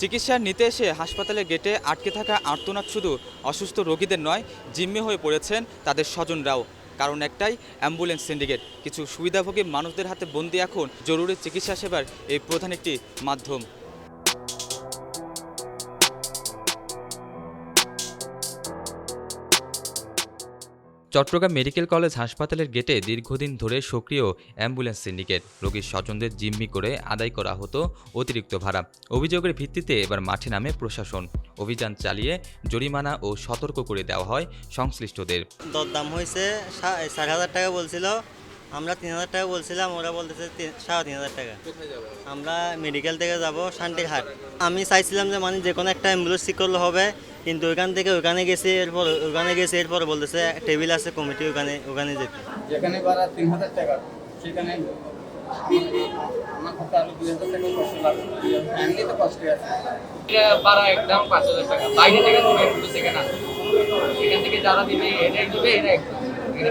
চিকিৎসা নিতে এসে হাসপাতালের গেটে আটকে থাকা আর্তনাদ শুধু অসুস্থ রোগীদের নয়, জিম্মি হয়ে পড়েছেন তাদের স্বজনরাও। কারণ একটাই, অ্যাম্বুলেন্স সিন্ডিকেট। কিছু সুবিধাভোগী মানুষদের হাতে বন্দি এখন জরুরি চিকিৎসা সেবার এই প্রধান একটি মাধ্যম। চট্টগ্রাম মেডিকেল কলেজ হাসপাতালের গেটে দীর্ঘদিন ধরে সক্রিয় অ্যাম্বুলেন্স সিন্ডিকেট। রোগীর স্বজনদের জিম্মি করে আদায় করা হতো অতিরিক্ত ভাড়া। অভিযোগের ভিত্তিতে এবার মাঠে নামে প্রশাসন। অভিযান চালিয়ে জরিমানা ও সতর্ক করে দেওয়া হয় সংশ্লিষ্টদের। দরদাম হয়েছে সাড়ে হাজার টাকা বলছিল। আমরা তিন হাজার টাকা বলছিলাম, ওরা বলতেছে সাড়ে তিন হাজার টাকা। আমরা মেডিকেল থেকে যাব শান্তির হাট আমি চাইছিলাম যে মানে যে কোনো একটা অ্যাম্বুলেন্স ঠিক করলে হবে। কিন্তু ওইখান থেকে ওখানে গেছে এরপর ওখানে গেছে এরপর বলতেছে টেবিল আছে কমিটি ওখানে ওখানে যেতে। যেখানে ভাড়া তিন হাজার টাকা সেখানে ভাড়া একদম পাঁচ হাজার টাকা। বাইরে থেকে থেকে যারা দিবে এটা দিবে এটা একদম। এটা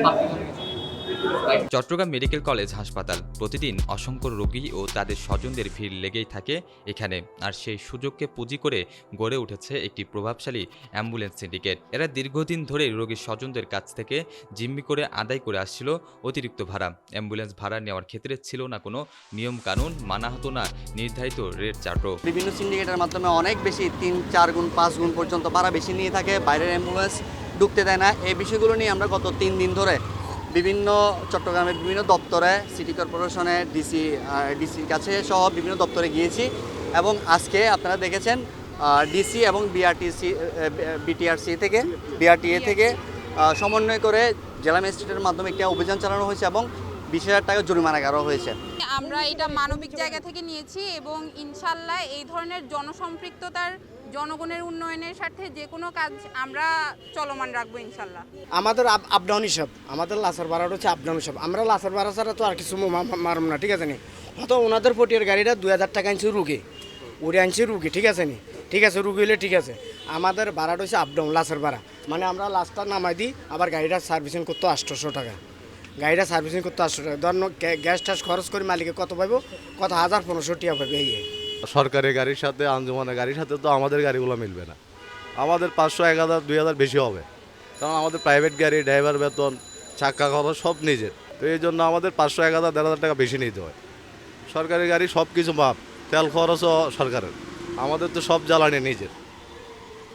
চট্টগ্রাম মেডিকেল কলেজ হাসপাতাল প্রতিদিন অসংখ্য রোগী ও তাদের স্বজনদের ভিড় লেগেই থাকে এখানে। আর সেই সুযোগকে পুঁজি করে গড়ে উঠেছে একটি প্রভাবশালী অ্যাম্বুলেন্স সিন্ডিকেট। এরা দীর্ঘদিন ধরে রোগীর স্বজনদের কাছ থেকে জিম্মি করে আদায় করে আসছিল অতিরিক্ত ভাড়া। অ্যাম্বুলেন্স ভাড়া নেওয়ার ক্ষেত্রে ছিল না কোনো নিয়ম কানুন মানা হতো না নির্ধারিত রেট চার্টও। বিভিন্ন সিন্ডিকেটের মাধ্যমে অনেক বেশি তিন, চার গুণ, পাঁচ গুণ পর্যন্ত ভাড়া বেশি নিয়ে থাকে। বাইরের অ্যাম্বুলেন্স ঢুকতে দেয় না। এই বিষয়গুলো নিয়ে আমরা গত তিন দিন ধরে বিভিন্ন চট্টগ্রামের বিভিন্ন দপ্তরে সিটি কর্পোরেশনে ডিসি ডিসির কাছে সহ বিভিন্ন দপ্তরে গিয়েছি এবং আজকে আপনারা দেখেছেন ডিসি এবং বিআরটিসি বিটিআরসি থেকে বিআরটিএ থেকে সমন্বয় করে জেলা ম্যাজিস্ট্রেটের মাধ্যমে একটি অভিযান চালানো হয়েছে এবং বিশ হাজার টাকা জরিমানা করা হয়েছে। আমরা এটা মানবিক জায়গা থেকে নিয়েছি এবং ইনশাল্লাহ এই ধরনের জনসম্পৃক্ততার জনগণের উন্নয়নের স্বার্থে যে কোনো কাজ আমরা চলমান রাখব ইনশাল্লাহ। আমাদের আপ আপ ডাউন হিসাব, আমাদের লাসার ভাড়াটা হচ্ছে আপডাউন হিসাব। আমরা লাসার ভাড়া ছাড়া তো আর কিছু মারব না, ঠিক আছে নি? হয়তো ওনাদের পটিয়ার গাড়িটা দুই হাজার টাকা আনছে রুগী, উড়ে আনছে রুগী, ঠিক আছে নি? ঠিক আছে, রুগী হলে ঠিক আছে। আমাদের ভাড়াটা হচ্ছে আপ ডাউন লাসের ভাড়া। মানে আমরা লাস্টটা নামাই দিই, আবার গাড়িটা সার্ভিসিং করতো আটশোশো টাকা। গাড়িটা সার্ভিসিং করতে টাকা। গ্যা- গ্যাস ট্যাস খরচ করে মালিকে কত পাইবো? কত হাজার পনেরোশো টাকা পাবে এই এই। সরকারি গাড়ির সাথে, আঞ্জুমানের গাড়ির সাথে তো আমাদের গাড়িগুলো মিলবে না। আমাদের পাঁচশো, এক হাজার, দুই হাজার বেশি হবে। কারণ আমাদের প্রাইভেট গাড়ি ড্রাইভার বেতন চাক্কা খরচ সব নিজের। তো এই জন্য আমাদের পাঁচশো, এক হাজার, দেড় হাজার টাকা বেশি নিতে হয়। সরকারি গাড়ি সব কিছু মাপ, তেল খরচও সরকারের। আমাদের তো সব জ্বালানি নিজের।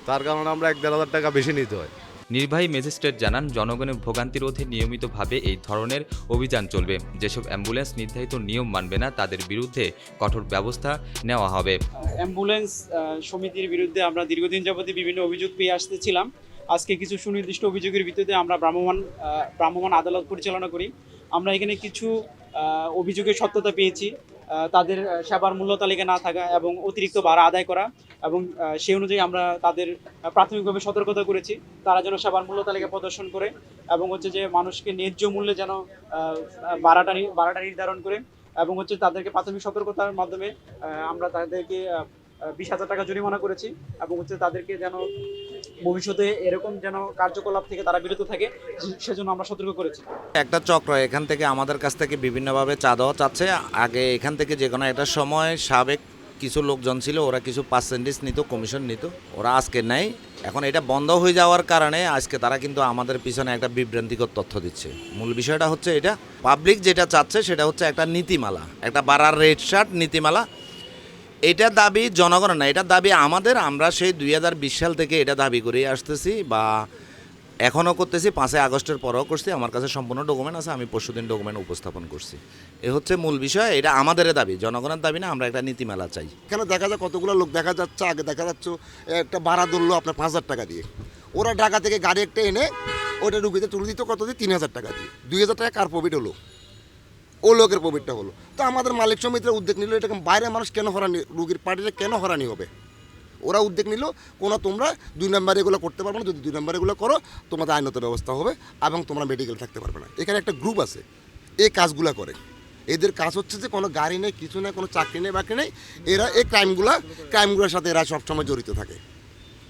তার কারণে আমরা এক দেড় হাজার টাকা বেশি নিতে হয়। নির্বাহী ম্যাজিস্ট্রেট জানান জনগণের ভোগান্তি রোধে নিয়মিতভাবে এই ধরনের অভিযান চলবে। যেসব অ্যাম্বুলেন্স নির্ধারিত নিয়ম মানবে না তাদের বিরুদ্ধে কঠোর ব্যবস্থা নেওয়া হবে। অ্যাম্বুলেন্স সমিতির বিরুদ্ধে আমরা দীর্ঘদিন যাবতীয় বিভিন্ন অভিযোগ পেয়ে আসতেছিলাম। আজকে কিছু সুনির্দিষ্ট অভিযোগের ভিত্তিতে আমরা ভ্রাম্যমাণ আহ, ভ্রাম্যমাণ আদালত পরিচালনা করি। আমরা এখানে কিছু অভিযোগের সত্যতা পেয়েছি। তাদের সেবার মূল্য তালিকা না থাকা এবং অতিরিক্ত ভাড়া আদায় করা এবং সেই অনুযায়ী আমরা তাদের প্রাথমিকভাবে সতর্কতা করেছি। তারা যেন সেবার মূল্য তালিকা প্রদর্শন করে এবং হচ্ছে যে মানুষকে ন্যায্য মূল্যে যেন ভাড়াটা ভাড়াটা নির্ধারণ করে এবং হচ্ছে তাদেরকে প্রাথমিক সতর্কতার মাধ্যমে আমরা তাদেরকে বিশ হাজার টাকা জরিমানা করেছি এবং হচ্ছে তাদেরকে যেন ভবিষ্যতে এরকম যেন কার্যকলাপ থেকে তারা বিরত থাকে, সেজন্য আমরা সতর্ক করেছি। একটা চক্র, এখান থেকে আমাদের কাছ থেকে বিভিন্নভাবে চা দেওয়া চাচ্ছে। আগে এখান থেকে যে কোনো একটা সময় সাবেক কিছু লোকজন ছিল, ওরা কিছু পার্সেন্টেজ নিত কমিশন নিত, ওরা আজকে নেই এখন এটা বন্ধ হয়ে যাওয়ার কারণে আজকে তারা কিন্তু আমাদের পিছনে একটা বিভ্রান্তিকর তথ্য দিচ্ছে। মূল বিষয়টা হচ্ছে এটা পাবলিক যেটা চাচ্ছে সেটা হচ্ছে একটা নীতিমালা, একটা বাড়ার রেট শার্ট নীতিমালা। এটা দাবি জনগণের না, এটা দাবি আমাদের। আমরা সেই দুই হাজার বিশ সাল থেকে এটা দাবি করে আসতেছি বা এখনও করতেছি। পাঁচই আগস্টের পরেও করছি। আমার কাছে সম্পূর্ণ ডকুমেন্ট আছে, আমি পরশুদিন ডকুমেন্ট উপস্থাপন করছি। এ হচ্ছে মূল বিষয়, এটা আমাদের দাবি, জনগণের দাবি না, আমরা একটা নীতিমালা চাই। এখানে দেখা যায় কতগুলো লোক দেখা যাচ্ছে, আগে দেখা যাচ্ছে একটা ভাড়া ধরলো আপনার পাঁচ হাজার টাকা দিয়ে। ওরা ঢাকা থেকে গাড়ি একটা এনে, ওটা রুগীতে তুলে দিত কত দিয়ে? তিন হাজার টাকা দিয়ে। দুই হাজার টাকা কার প্রফিট হলো? ও লোকের প্রফিটটা হলো। তো আমাদের মালিক সমিতিরা উদ্যোগ নিল এটা বাইরে মানুষ কেন হরানি রুগীর পার্টিতে কেন হরানি হবে? ওরা উদ্যোগ নিল, কোনো তোমরা দুই নম্বর এগুলো করতে পারবে না, যদি দুই নম্বর এগুলো করো, তোমাদের আইনত ব্যবস্থা হবে এবং তোমরা মেডিকেল থাকতে পারবে না। এখানে একটা গ্রুপ আছে এই কাজগুলো করে। এদের কাজ হচ্ছে যে কোনো গাড়ি নেই, কিছু নেই, কোনো চাকরি নেই, বাকরি নেই, এরা এই ক্রাইমগুলো ক্রাইমগুলোর সাথে এরা সবসময় জড়িত থাকে।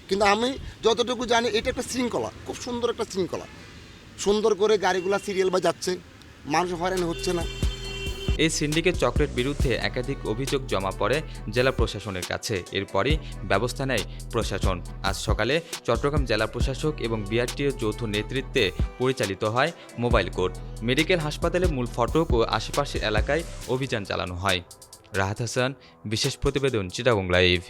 কিন্তু আমি যতটুকু জানি, এটা একটা শৃঙ্খলা, খুব সুন্দর একটা শৃঙ্খলা। সুন্দর করে গাড়িগুলো সিরিয়াল বা যাচ্ছে মানুষ হয়রানি হচ্ছে না। এই সিন্ডিকেট চক্রের বিরুদ্ধে একাধিক অভিযোগ জমা পড়ে জেলা প্রশাসনের কাছে। এরপরই ব্যবস্থা নেয় প্রশাসন। আজ সকালে চট্টগ্রাম জেলা প্রশাসক এবং বিআরটিও যৌথ নেতৃত্বে পরিচালিত হয় মোবাইল কোর্ট। মেডিকেল হাসপাতালে মূল ফটক ও আশেপাশের এলাকায় অভিযান চালানো হয়। রাহাত হাসান, বিশেষ প্রতিবেদন চিটাগং লাইভ।